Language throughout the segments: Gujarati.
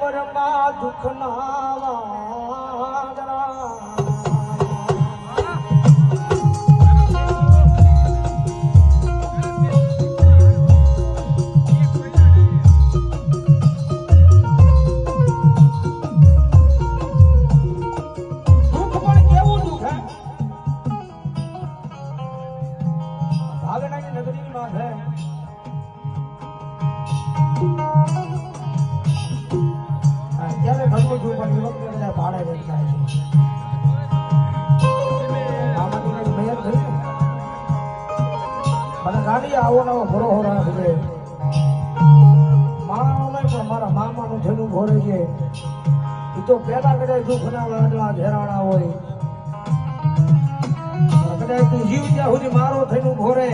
ઉંમરમાં દુઃખ ના ભાડે વેચાય છે આમાંથી કંઈક થઈ મને ગાડી આવો નવો ભરો રાખજે મારાનો નહીં પણ મારા મામાનું જેનું ભોરે છે એ તો પેલા કદાચ દુઃખના લાડલા ઘેરાણા હોય કદાચ તું જીવ ત્યાં સુધી મારો થઈને ઘોરે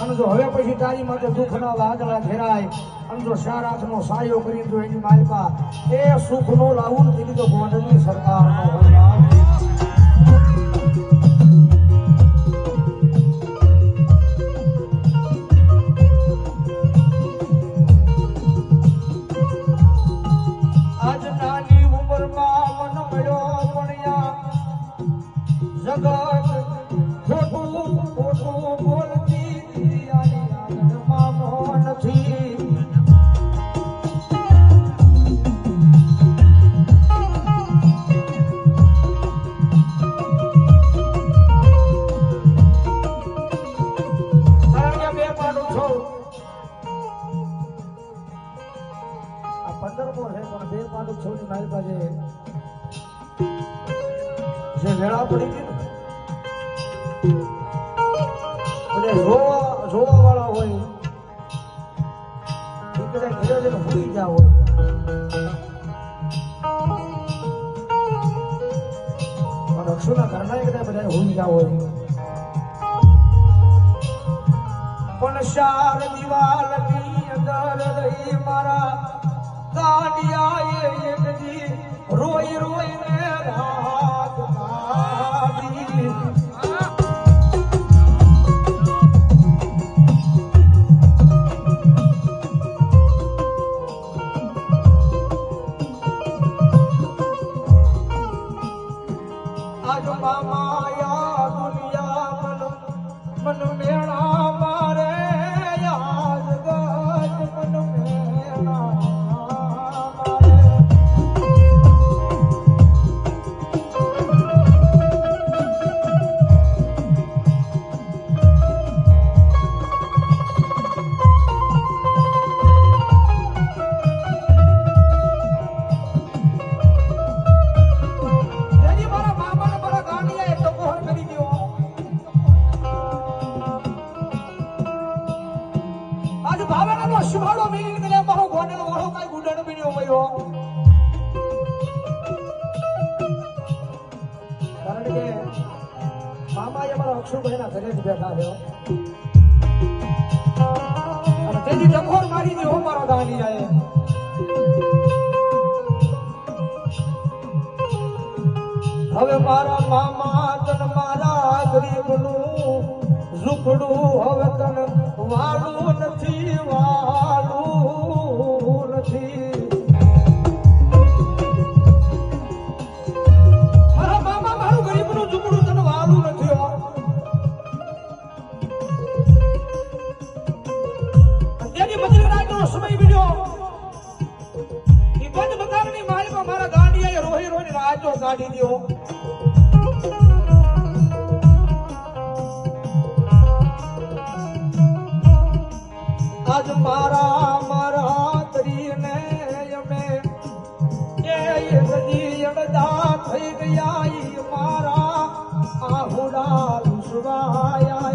અને જો હવે પછી તારી માટે દુઃખના વાદળા ઘેરાય, અને જો ચાર હાથનો સાયો કરીને જો એની માલપા, એ સુખનો લાવું ને તો ગોંડલની સરકારનો જગત છે પણ બે પાડું છો ની મારી હોય પણ અક્ષુના ઘરના કદાચ બધા ભૂલી ગયા અંદર રહી મારા દાંડિયાએ એક દી રોઈ રોઈને રાત કાઢી. આજ મામાયા દુનિયા મન મન મેળા શિવાળો મીરી નીકળે, મારો ગોંડલ વાળો કાંઈ ગુંડણ બન્યો મયો. કારણ કે મામા એ મારા અક્ષુભાઈના ઘરે જ બેઠા છે અને તેથી ટકોર મારી દ્યો મારા ગાંડિયાએ હવે મારા મામા તન મારા ગરીબનું ઝુકડું હવે તન વાળું રોહી રાજો કાઢી દ્યો